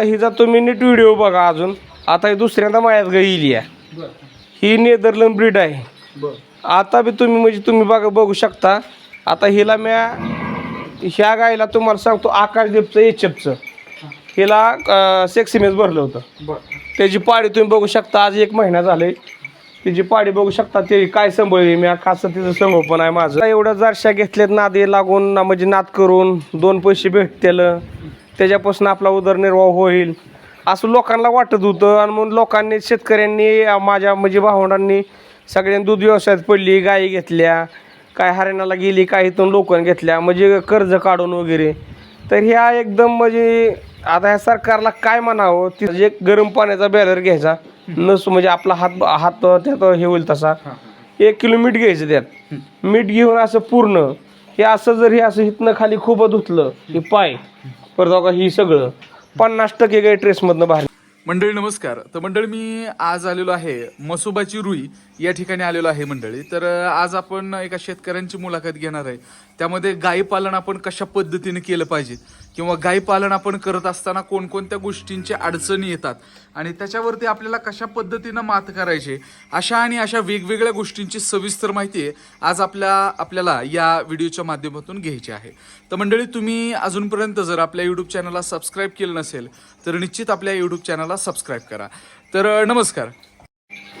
हिचा तुम्ही नीट व्हिडिओ बघा अजून. आता ही दुसऱ्यांदा मायात येईल या ही नेदरलँड ब्रीड आहे. आता बी तुम्ही म्हणजे तुम्ही बघा बघू शकता. आता हिला म्या ह्या गायला तुम्हाला सांगतो आकाशदीपचं एचएफचं हिला सेक्सिमेज भरलं होतं. त्याची पाडी तुम्ही बघू शकता आज एक महिना झाले तिची पाडी बघू शकता ते काय सांभाळली मी खास तिचं संगोपन आहे माझं. एवढ्या जरशा घेतल्यात नादे लागून ना म्हणजे नाद करून दोन पैसे भेटतील. त्याच्यापासून आपला उदरनिर्वाह होईल. असं लोकांना वाटत होतं आणि म्हणून लोकांनी शेतकऱ्यांनी माझ्या म्हणजे भावंडांनी सगळ्यांनी दूध व्यवसायात पडली गायी घेतल्या काय हरियाणाला गेली काही इथून लोकांनी घेतल्या म्हणजे कर्ज काढून वगैरे. तर ह्या एकदम म्हणजे आता ह्या सरकारला काय म्हणावं ती एक गरम पाण्याचा बॅलर घ्यायचा. नस म्हणजे आपला हात हात त्यात हे होईल तसा. एक किलो मीठ घ्यायचं त्यात. मीठ घेऊन असं पूर्ण हे असं जर हे असं हिथनं खाली खूप धुतलं हे पाय. परत का ही सगळं. पन्नास टक्के काही ट्रेसमधनं बाहेर. मंडळी नमस्कार. तर मंडळी मी आज आलेलो आहे मसोबाची रुई. या ठिकाणी आलेलो आहे मंडळी. तर आज आपण एका शेतकऱ्यांची मुलाखत घेणार आहे. त्यामध्ये गाई पालन आपण कशा पद्धतीने केलं पाहिजे? किंवा गाई पालन आपण करत असताना कोणकोणत्या गोष्टींच्या अडचणी येतात? आणि त्याच्यावरती आपल्याला कशा पद्धतीनं मात करायची? अशा आणि अशा वेगवेगळ्या गोष्टींची सविस्तर माहिती आहे आज आपल्या आपल्याला या व्हिडिओच्या माध्यमातून घ्यायची आहे. तर मंडळी तुम्ही अजूनपर्यंत जर आपल्या यूट्यूब चॅनलला सबस्क्राईब केलं नसेल तर निश्चित आपल्या यूट्यूब चॅनलला सबस्क्राईब करा. तर नमस्कार.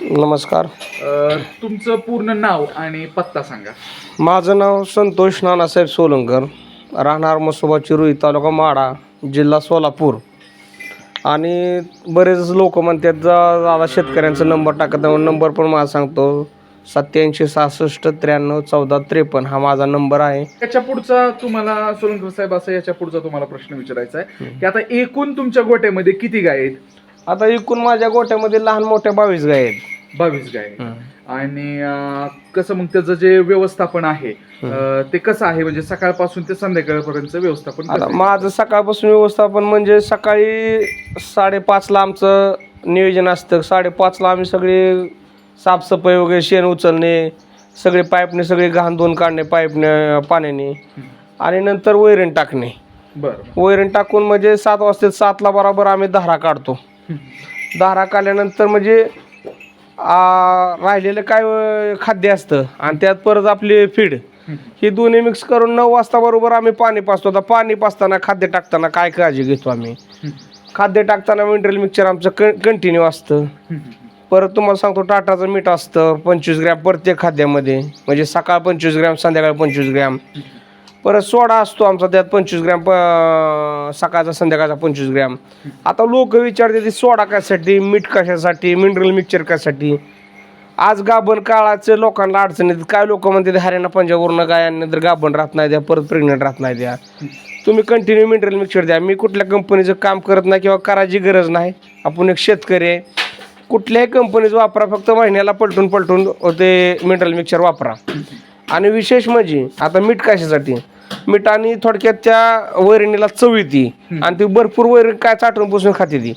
नमस्कार. अं, तुमचं पूर्ण नाव आणि पत्ता सांगा. माझं नाव संतोष नानासाहेब सोलंकर. राहणार मसोबा रुई तालुका माडा जिल्हा सोलापूर. आणि बरेच लोक म्हणतात जा दादा शेतकऱ्यांचा नंबर टाकत नाही नंबर पण मला सांगतो. सत्याऐंशी सहासष्ट त्र्याण्णव चौदा त्रेपन्न हा माझा नंबर आहे. याच्या पुढचा तुम्हाला सोलंकर साहेब असं याच्या पुढचा तुम्हाला प्रश्न विचारायचा आहे. की आता एकूण तुमच्या गोट्यामध्ये किती गाय आहेत? आता एकूण माझ्या गोट्यामध्ये लहान मोठ्या बावीस गाय आहेत. बावीस गाय. आणि अं, कसं मग त्याचं जे व्यवस्थापन आहे अं, ते कसं आहे? म्हणजे सकाळपासून ते संध्याकाळपर्यंत व्यवस्थापन कसं आता आहे? माझं सकाळपासून व्यवस्थापन म्हणजे सकाळी साडेपाचला आमचं नियोजन असतं. साडेपाचला आम्ही सगळे साफसफाई वगैरे शेण उचलणे सगळे पाईपने सगळे घाण धुवून काढणे पाईपने पाण्याने. आणि नंतर वैरण टाकणे. बरं. वैरण टाकून म्हणजे सात वाजता सातला बरोबर आम्ही धारा काढतो. दारा काढल्यानंतर म्हणजे राहिलेलं काय खाद्य असतं. आणि त्यात परत आपली फीड. ही दोन्ही मिक्स करून नऊ वाजता बरोबर आम्ही पाणी पाचतो आता पाणी पाचताना खाद्य टाकताना काय काळजी घेतो आम्ही? खाद्य टाकताना मिनरल मिक्सर आमचं क कंटिन्यू असतं. परत तुम्हाला सांगतो टाटाचं मीठ असतं पंचवीस ग्रॅम प्रत्येक खाद्यामध्ये. म्हणजे सकाळ पंचवीस ग्रॅम संध्याकाळ पंचवीस ग्रॅम. परत सोडा असतो आमचा त्यात पंचवीस ग्रॅम प सकाळचा संध्याकाळचा पंचवीस ग्रॅम. आता लोक विचारते ते सोडा कशासाठी मीठ कशासाठी मिनरल मिक्सचर कशासाठी? आज गाभण काळाचं लोकांना अडचण येते. काय लोक म्हणते हरियाणा पंजाबवरून गाय आणलं तर गाभण राहत नाही द्या परत प्रेग्नंट राहत नाही द्या. तुम्ही कंटिन्यू मिनरल मिक्सचर द्या. मी कुठल्या कंपनीचं काम करत नाही किंवा करायची गरज नाही. आपण एक शेतकरी आहे. कुठल्याही कंपनीचं वापरा फक्त महिन्याला पलटून पलटून ते मिनरल मिक्सचर वापरा. आणि विशेष म्हणजे आता मीठ कशासाठी? मिठाने थोडक्यात त्या वैरणीला चव येते. आणि ती भरपूर वैरण काय चाटून पुसून खाते ती.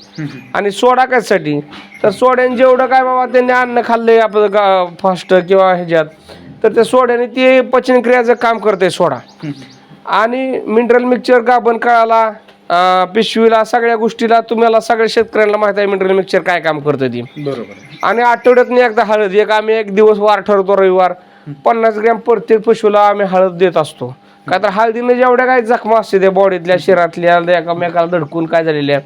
आणि सोडा कशासाठी? तर सोड्याने जेवढं काय बाबा त्यांनी अन्न खाल्लंय आपलं गा फास्ट किंवा ह्याच्यात तर त्या सोड्याने ते पचनक्रियाचं काम करते सोडा. आणि मिनरल मिक्सचर गाभण काळाला पिशवीला सगळ्या गोष्टीला तुम्हाला सगळ्या शेतकऱ्यांना माहिती आहे मिनरल मिक्सचर काय काम करतं ती. बरोबर आणि आठवड्यातून एकदा हळद एक आम्ही एक दिवस वार ठरवतो रविवार. पन्नास ग्रॅम प्रत्येक पशुला आम्ही हळद देत असतो. का तर हळदीनं जेवढ्या काय जखमा असते त्या बॉडीतल्या शरीरातल्या एकामेकाला धडकून काय झालेल्या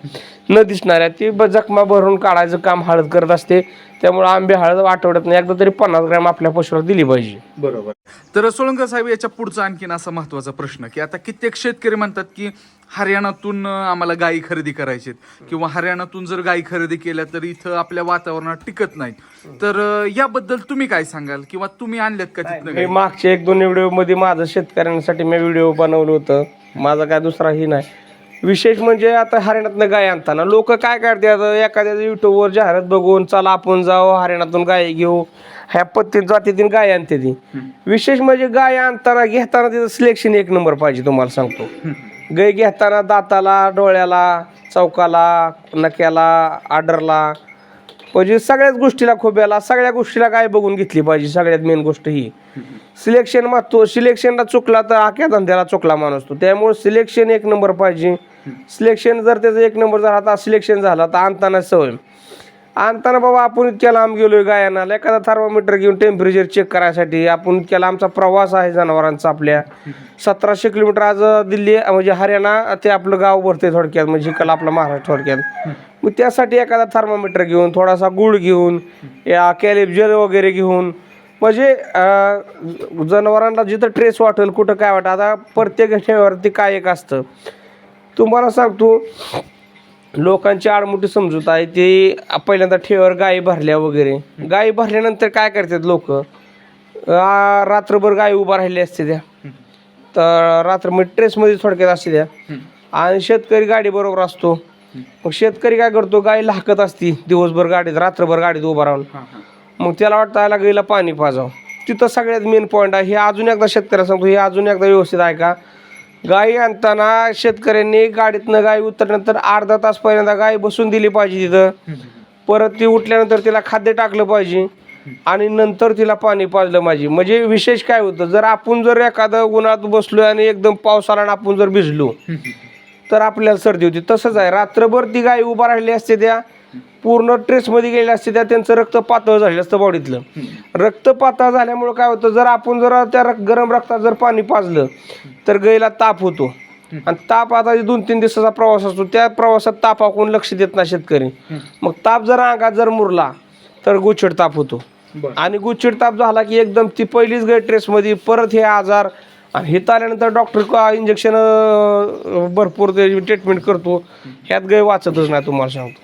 न दिसणाऱ्या ती ब- जखमा भरून काढायचं काम हळद करत असते. त्यामुळे आंबे हळद आठवड्यातून एकदा तरी पन्नास ग्रॅम आपल्या पशुला दिली पाहिजे. बरोबर. तर सोळंकर साहेब याच्या पुढचा आणखीन असा महत्त्वाचा प्रश्न की आता कित्येक शेतकरी म्हणतात की हरियाणातून आम्हाला गायी खरेदी करायची किंवा हरियाणातून जर गायी खरेदी केल्या तर इथं आपल्या वातावरणात टिकत नाहीत. तर याबद्दल तुम्ही काय सांगाल किंवा तुम्ही आणल्यात का गायी? मागच्या एक दोन व्हिडिओमध्ये माझं शेतकऱ्यांसाठी मी व्हिडिओ बनवलं होतं. माझा काय दुसराही नाही. विशेष म्हणजे आता हरियाणातनं गाय आणताना लोक काय करतात? एखाद्या युट्यूबवर जाहिरात बघून चला आपण जाऊ हरियाणातून गाय घेऊ. ह्या पत्ती जातीतील गाय आणते ती. विशेष म्हणजे गाय आणताना घेताना तिथं सिलेक्शन एक नंबर पाहिजे तुम्हाला सांगतो. गाय घेताना दाताला डोळ्याला चौकाला नक्याला आडरला म्हणजे सगळ्याच गोष्टीला खोब्याला सगळ्या गोष्टीला काय बघून घेतली पाहिजे सगळ्यात मेन गोष्ट ही. सिलेक्शन महत्त्व सिलेक्शनला चुकला तर आख्या धंद्याला चुकला माणूस तो. त्यामुळे सिलेक्शन एक नंबर पाहिजे. सिलेक्शन जर त्याचं एक नंबर जर आता सिलेक्शन झालं तर आणताना सवय. आणताना बाबा आपण इतक्या लांब गेलोय गायांना एखादा थर्मामीटर घेऊन टेम्परेचर चेक करायसाठी आपण इतक्या लांबचा प्रवास आहे जनावरांचा आपल्या. सतराशे किलोमीटर आज दिल्ली म्हणजे हरियाणा ते आपलं गाव भरते थोडक्यात म्हणजे इकडलं आपलं महाराष्ट्र थोडक्यात. मग त्यासाठी एखादा थर्मोमीटर घेऊन थोडासा गुळ घेऊन या कॅलिप जेल वगैरे घेऊन म्हणजे जनावरांना जिथं ट्रेस वाटेल कुठं काय वाटेल आता प्रत्येक ठेव्यावरती काय एक असतं. तुम्हाला सांगतो लोकांची आडमुठी समजूत आहे ते पहिल्यांदा ठेवर गायी भरल्या वगैरे. गायी भरल्यानंतर काय करतात लोक? रात्रभर गायी उभा राहिल्या असते त्या. तर रात्र म्हणजे ट्रेसमध्ये थोडक्यात असते त्या. आणि शेतकरी गाडी बरोबर असतो. मग शेतकरी काय करतो? गाय लाकत असती. दिवसभर गाडीत रात्रभर गाडीत उभा राहून. मग त्याला वाटतं आला गाईला पाणी पाजावं. तिथं सगळ्यात मेन पॉईंट आहे. हे अजून एकदा शेतकऱ्याला सांगतो. हे अजून एकदा व्यवस्थित आहे का? गाई आणताना शेतकऱ्यांनी गाडीतनं गाय उतरल्यानंतर अर्धा तास पहिल्यांदा गाय बसून दिली पाहिजे तिथं. परत ती उठल्यानंतर तिला खाद्य टाकलं पाहिजे. आणि नंतर तिला पाणी पाजलं पाहिजे. म्हणजे विशेष काय होतं? जर आपण जर एखादं उन्हात बसलो आणि एकदम आणि आपण जर भिजलो तर आपल्याला सर्दी होती. तसंच आहे. रात्रभर ती गाय उभा राहिली असते त्या. पूर्ण ट्रेसमध्ये गेलेल्या असते त्या. त्यांचं रक्त पातळ झालेलं असतं बॉडीतलं. रक्त पातळ झाल्यामुळे काय होतं जर आपण जर त्या गरम रक्तात जर पाणी पाजलं तर गाईला ताप होतो. आणि ताप आता जे दोन तीन दिवसाचा प्रवास असतो त्या प्रवासात तापाकडून लक्ष देत नाही शेतकरी. मग ताप जर अंगात जर मुरला तर गुच्छड ताप होतो. आणि गुच्छड ताप झाला की एकदम ती पहिलीच गाय ट्रेसमध्ये परत हे आजार आणि हिथं आल्यानंतर डॉक्टर इंजेक्शन भरपूर ट्रीटमेंट करतो. ह्यात गाय वाचतच नाही तुम्हाला सांगतो.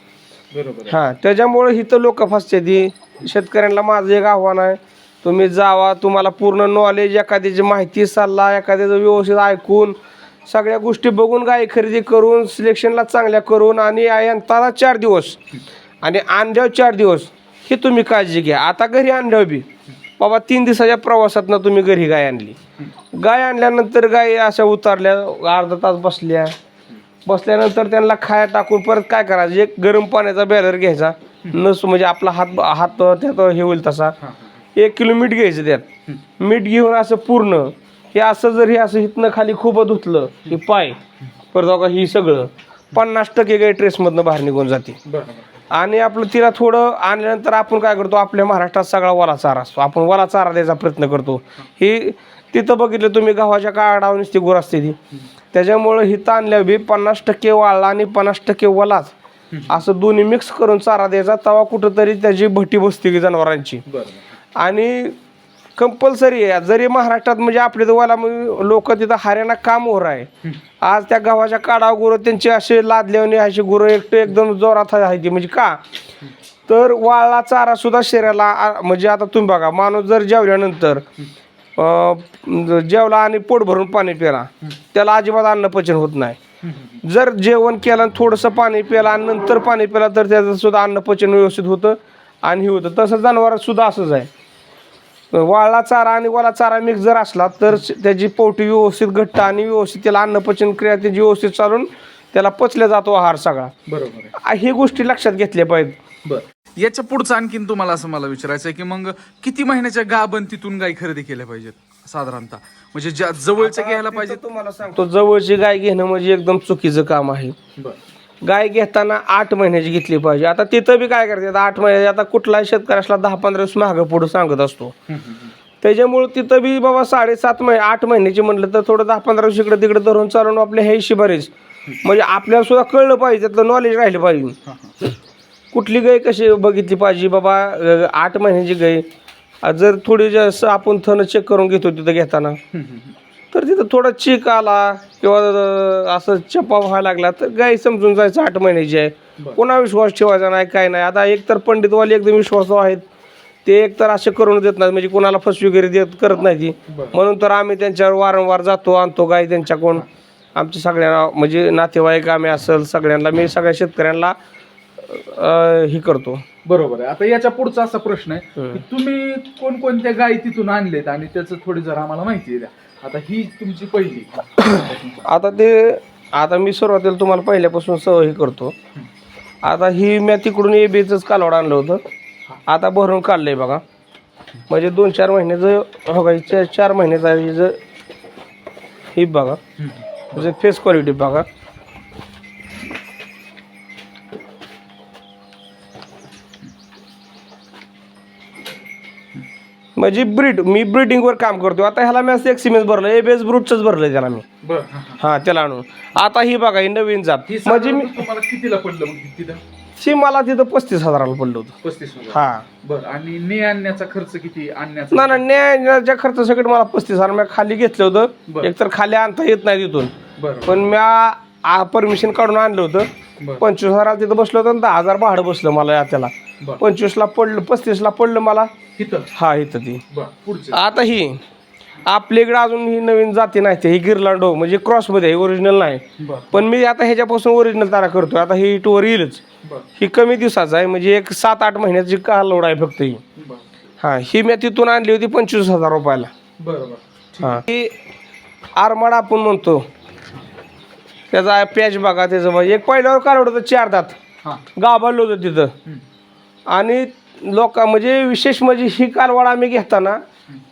बरोबर हां त्याच्यामुळे हिथं लोक फसते ती शेतकऱ्यांना माझं एक आव्हान आहे. तुम्ही जावा तुम्हाला पूर्ण नॉलेज एखाद्याची माहिती सल्ला एखाद्याचं व्यवस्थित ऐकून सगळ्या गोष्टी बघून गाय खरेदी करून सिलेक्शनला चांगल्या करून आणि यंताला चार दिवस आणि अंड्यावर चार दिवस ही तुम्ही काळजी घ्या. आता घरी आणल्यावर बी. बाबा तीन दिवसाच्या प्रवासातनं तुम्ही घरी गाय आणली. गाय आणल्यानंतर गाय अशा उतरल्या अर्धा तास बसल्या. बसल्यानंतर त्यांना खाया टाकून परत काय करायचं? एक गरम पाण्याचा बॅलर घ्यायचा. नस म्हणजे आपला हात हात त्यात हे होईल तसा. एक किलो मीठ घ्यायचं त्यात. मीठ घेऊन असं पूर्ण. हे असं जर हे असं इथनं खाली खूप धुतलं हे पाय. परत ही सगळं. पन्नास टक्के गाय ट्रेसमधनं बाहेर निघून जाते. आणि आपलं तिला थोडं आणल्यानंतर आपण काय करतो आपल्या महाराष्ट्रात सगळा वला चारा असतो. आपण वला चारा द्यायचा प्रयत्न करतो. ही तिथं बघितलं तुम्ही गव्हाच्या काढावूनच ती गुर असते ती. त्याच्यामुळं हिथं आणल्या बी पन्नास टक्के वाळला आणि पन्नास टक्के वलाच. असं दोन्ही मिक्स करून चारा द्यायचा तवा कुठंतरी त्याची भट्टी बसते की जनावरांची. आणि कंपल्सरी आहे. जरी महाराष्ट्रात म्हणजे आपले वाला म्हणजे लोक तिथं हरियाणा काम होर आहे. आज त्या गव्हाच्या काढा गुरं त्यांचे असे लादल्याने अशी गुरं एकटे एकदम जोरात आहे ती. म्हणजे का? तर वाळला चारा सुद्धा शरीराला आ- म्हणजे आता तुम्ही बघा माणूस जर जेवल्यानंतर जेवला आणि पोट भरून पाणी प्याला त्याला अजिबात अन्न पचन होत नाही. जर जेवण केलं आणि थोडंसं पाणी प्याला आणि नंतर पाणी प्याला तर त्याचं सुद्धा अन्न पचन व्यवस्थित होतं आणि हे होतं. तसं जनावरात सुद्धा असंच आहे. वाळला चारा आणि वाला चारा मिक्स जर असला तर त्याची पोटी व्यवस्थित घट्ट आणि व्यवस्थित त्याला अन्नपचन क्रिया त्याची व्यवस्थित चालून त्याला पचल्या जातो आहार सगळा. बरोबर हे गोष्टी लक्षात घेतल्या पाहिजेत. बर. याच्या पुढचं आणखीन तुम्हाला असं मला विचारायचं आहे की मग किती महिन्याच्या गाभंतीतून गाय खरेदी केल्या पाहिजेत साधारणतः? म्हणजे ज्या जवळच्या घ्यायला पाहिजे तुम्हाला सांगतो जवळची गाय घेणं म्हणजे एकदम चुकीचं काम आहे. गाय घेताना आठ महिन्याची घेतली पाहिजे. आता तिथं बी काय करतात? आठ महिन्याची आता कुठलाही शेतकरी असला दहा पंधरा दिवस मागं पुढं सांगत असतो. त्याच्यामुळं तिथं बी बाबा साडेसात महिने आठ महिन्याची म्हणलं तर थोडं दहा पंधरा दिवस इकडे तिकडे धरून चालून आपल्या हे शिबारीच म्हणजे आपल्याला सुद्धा कळलं पाहिजे त्यातलं नॉलेज राहिलं पाहिजे. कुठली गाय कशी बघितली पाहिजे? बाबा आठ महिन्याची गाय. जर थोडी जास्त आपण थन चेक करून घेतो तिथं घेताना. तर तिथं थोडा चीक आला किंवा असं चपा व्हायला लागला तर गाय समजून जायचं आठ महिन्याची आहे. कोणा विश्वास ठेवायचा नाही काय नाही. आता एक तर पंडितवाले एकदम विश्वासू आहेत. ते एक तर असे करून देत नाहीत म्हणजे कोणाला फसवी वगैरे देत करत नाही ती. म्हणून तर आम्ही त्यांच्यावर वारंवार जातो आणतो गाय त्यांच्याकडून. आमच्या सगळ्यांना म्हणजे नातेवाईक आम्ही असेल सगळ्यांना मी सगळ्या शेतकऱ्यांना हे करतो. बरोबर आहे. आता याच्या पुढचा असा प्रश्न आहे की तुम्ही कोणकोणत्या गायी तिथून आणलेत आणि त्याचं थोडी जरा आम्हाला माहिती द्या. आता ही तुमची पहिली. आता ते आता मी सुरुवातीला तुम्हाला पहिल्यापासून सवय करतो. आता ही मी तिकडून ए बीचंच कालवड आणलं होतं. आता भरून काढलंय बघा. म्हणजे दोन चार महिन्याचं हो का चा- चार महिन्याचं ही बघा. म्हणजे फेस क्वालिटी बघा. म्हणजे ब्रीड मी ब्रीडिंगवर काम करतो. आता ह्याला मी असं एक सिमेंट भरलं ए बेस ब्रूटच भरलं त्याला मी. बर हा त्याला आणून. आता ही बघा ही नवीन जात. ही म्हणजे मी साधारण तुम्हाला कितीला पडलं मग तिथं? ही मला तिथं पस्तीस हजाराला पडलं होतं. पस्तीस हा. बर आणि ने आणण्याचा खर्च किती? आणण्याचा ना ना न्यायाच्या खर्च सगळं मला पस्तीस हजार. मी खाली घेतलं होतं. बरं. एकतर खाली आणता येत नाही तिथून. बर. पण म्या परमिशन काढून आणलं होतं. पंचवीस हजाराला तिथं बसलं होतं दहा हजार भाडं बसलं मला या त्याला. पंचवीसला पडलं पस्तीसला पडलं मला. हा इथं ती. आता ही आपल्याकडे अजून ही नवीन जाती नाही ते ही गिरलांडो म्हणजे क्रॉसमध्ये आहे ओरिजिनल नाही. पण मी आता ह्याच्यापासून ओरिजिनल तारा करतोय आता ही टूवर येईलच. ही कमी दिवसाचं आहे म्हणजे एक सात आठ महिन्याची कालोड आहे फक्त ही. हा ही मी तिथून आणली होती पंचवीस हजार रुपयाला. हा. ही आरमाड आपण म्हणतो त्याचा पॅच बघा त्याचं बघा. एक पहिल्यावर काढलं होतं चार दात. गाभारलं होतं तिथं. आणि लोक म्हणजे विशेष म्हणजे ही कालवाड आम्ही घेताना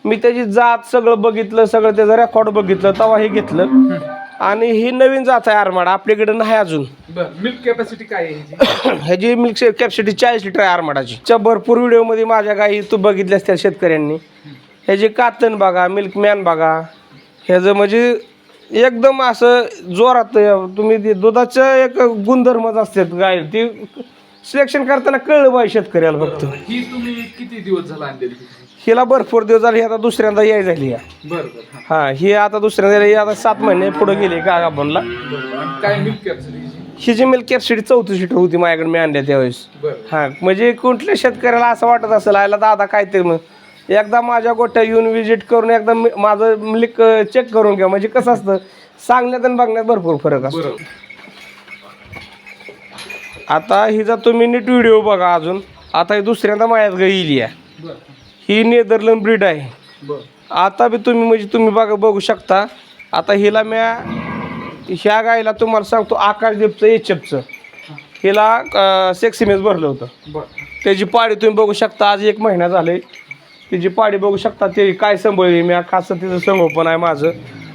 मी त्याची जात सगळं बघितलं सगळं त्याचं रेकॉर्ड बघितलं तेव्हा हे घेतलं. आणि ही नवीन जात आहे आरमाड आपल्याकडे नाही अजून. मिल्क कॅपॅसिटी काय आहे ह्याची? मिल्क कॅपॅसिटी चाळीस लिटर आहे आरमाडाची. च्या भरपूर व्हिडिओमध्ये माझ्या गाई तू बघितल्यास त्या शेतकऱ्यांनी. ह्याची कातन बघा मिल्क मॅन बघा. ह्याचं म्हणजे एकदम असं जोरात तुम्ही ते दुधाचं एक गुणधर्मच असतात गाय. ती सिलेक्शन करताना कळलं पाहिजे शेतकऱ्याला फक्त. ही तुम्ही किती दिवस झाला आणलेली? हिला भरपूर दिवस झाले ही आता दुसऱ्यांदा याय झाली आहे. बर बर हा हा आता दुसऱ्यांदा ही आता सात महिने पुढे गेली का बर आणि काय मिल्क कॅपॅसिटी ही? जी मिल्क कॅपॅसिटी चौथी सीटर होती माझ्याकडे मी आणल्या त्यावेळेस. बर हा म्हणजे कुठल्या शेतकऱ्याला असं वाटत असेल आयला दादा काय ते मग एकदा माझ्या गोट्या येऊन विजिट करून एकदा मी- माझं मिल्क चेक करून घ्या. म्हणजे कसं असतं सांगण्यात आणि बघण्यात भरपूर फरक असतो. बरोबर. आता हिचा तुम्ही नीट व्हिडिओ बघा अजून. आता ही दुसऱ्यांदा माझ्यात गाय येईल आहे बर. ही नेदरलँड ब्रीड आहे. बर. आता बी तुम्ही म्हणजे तुम्ही बघा बघू शकता. आता हिला म्या ह्या गायला तुम्हाला सांगतो आकाशदीपचं एचएफचं हिला सेक्स इमेज भरलं होतं. बर. त्याची पाडी तुम्ही बघू शकता आज एक महिना झाले तिची पाडी बघू शकता ते काय सांभाळली मी खासं तिचं संगोपन आहे माझं.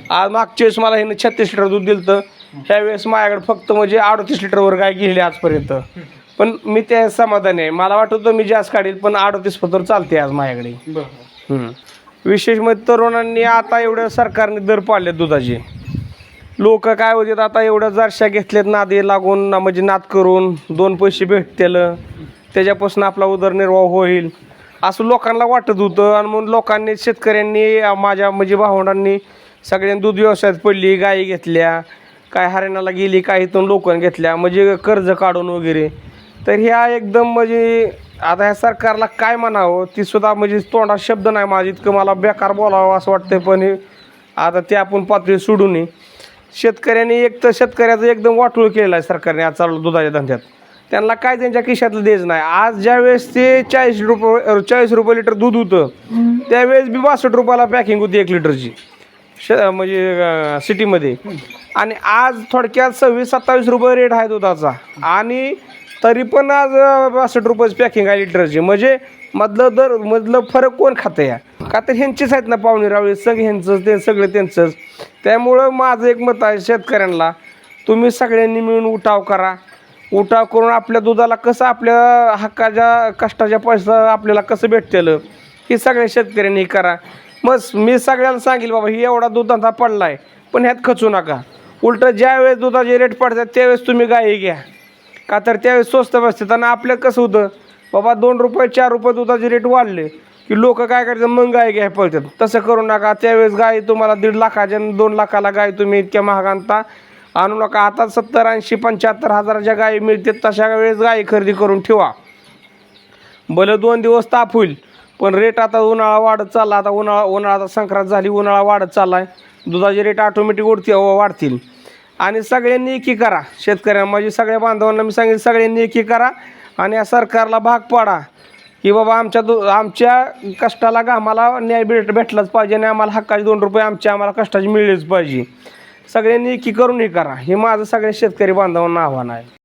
आज मागच्या वेळेस मला हिनं छत्तीस लिटर दूध दिलं तर ह्यावेळेस माझ्याकडे फक्त म्हणजे अडतीस लिटरवर गाय गेली आजपर्यंत. पण मी त्या समाधानी आहे. मला वाटत होतं मी जास्त काढील पण अडतीस पत्र चालते आज माझ्याकडे. विशेष म्हणजे तरुणांनी आता एवढ्या सरकारने दर पाडले दुधाचे. लोक काय होतात आता एवढ्या जरशा घेतल्यात नादी लागून ना म्हणजे नाद करून दोन पैसे भेटतील. त्याच्यापासून आपला उदरनिर्वाह होईल. असं लोकांना वाटत होतं आणि म्हणून लोकांनी शेतकऱ्यांनी माझ्या म्हणजे भावंडांनी सगळ्यांनी दूध व्यवसायात पडली गायी घेतल्या काय हरियाणाला गेली काही इथून लोकांनी घेतल्या म्हणजे कर्ज काढून वगैरे. तर ह्या एकदम म्हणजे आता ह्या सरकारला काय म्हणावं ती सुद्धा म्हणजे तोंडात शब्द नाही माझी इतकं. मला बेकार बोलावं असं वाटतं पण हे आता ते आपण पातळी सोडू नये शेतकऱ्यांनी एक तर शेतकऱ्याचं एकदम वाटूळ केलेलं आहे सरकारने आज चालू दुधाच्या धंद्यात. त्यांना काय त्यांच्या खिशातलं द्यायचं नाही. आज ज्या वेळेस ते चाळीस रुपये चाळीस रुपये लिटर दूध होतं त्यावेळेस बी बासष्ट रुपयाला पॅकिंग होती एक लिटरची. श म्हणजे सिटीमध्ये आणि आज थोडक्यात सव्वीस सत्तावीस रुपये रेट आहे दुधाचा. आणि तरी पण आज बासष्ट रुपयाची पॅकिंग आहे लिटरची. म्हणजे मधलं दर मधलं फरक कोण खातं या? का तर ह्यांचीच आहेत ना पाहुणे रावळे सगळे ह्यांचंच ते सगळं त्यांचंच. त्यामुळं माझं एक मत आहे शेतकऱ्यांना तुम्ही सगळ्यांनी मिळून उठाव करा. उठाव करून आपल्या दुधाला कसं आपल्या हक्काच्या कष्टाच्या पैसा आपल्याला कसं भेटतेलं हे सगळ्या शेतकऱ्यांनी करा. मग मी सगळ्याला सांगेल बाबा ही एवढा दुधाचा पडला आहे पण ह्यात खचू नका. उलटं ज्यावेळेस दुधाचे रेट पडतात त्यावेळेस तुम्ही गाई घ्या. का तर त्यावेळेस स्वस्त बसते आणि आपलं कसं होतं बाबा दोन रुपये चार रुपये दुधाचे रेट वाढले की लोक काय करतात मग गाय घ्याय पळतात. तसं करू नका. त्यावेळेस गाय तुम्हाला दीड लाखाच्या आणि दोन लाखाला गाय तुम्ही इतक्या महाग आणता आणू नका. आता सत्तर ऐंशी पंच्याहत्तर हजाराच्या गायी मिळतील तशा वेळेस गायी खरेदी करून ठेवा. भलं दोन दिवस ताप होईल पण रेट आता उन्हाळा वाढत चालला. आता उन्हाळा उन्हाळा आता संक्रांत झाली उन्हाळा वाढत चालला आहे दुधाचे रेट ऑटोमॅटिक उडते वाढतील. आणि सगळ्यांनी एकी करा. शेतकऱ्यांना म्हणजे सगळ्या बांधवांना मी सांगेन सगळ्यांनी एकी करा आणि या सरकारला भाग पाडा. की बाबा आमच्या दु आमच्या कष्टाला आम्हाला न्याय भेट भेटलाच पाहिजे आणि आम्हाला हक्काचे दोन रुपये आमच्या आम्हाला कष्टाचे मिळलेच पाहिजे. सगळ्यांनी एकी करून हे करा. हे माझं सगळ्या शेतकरी बांधवांना आव्हान आहे.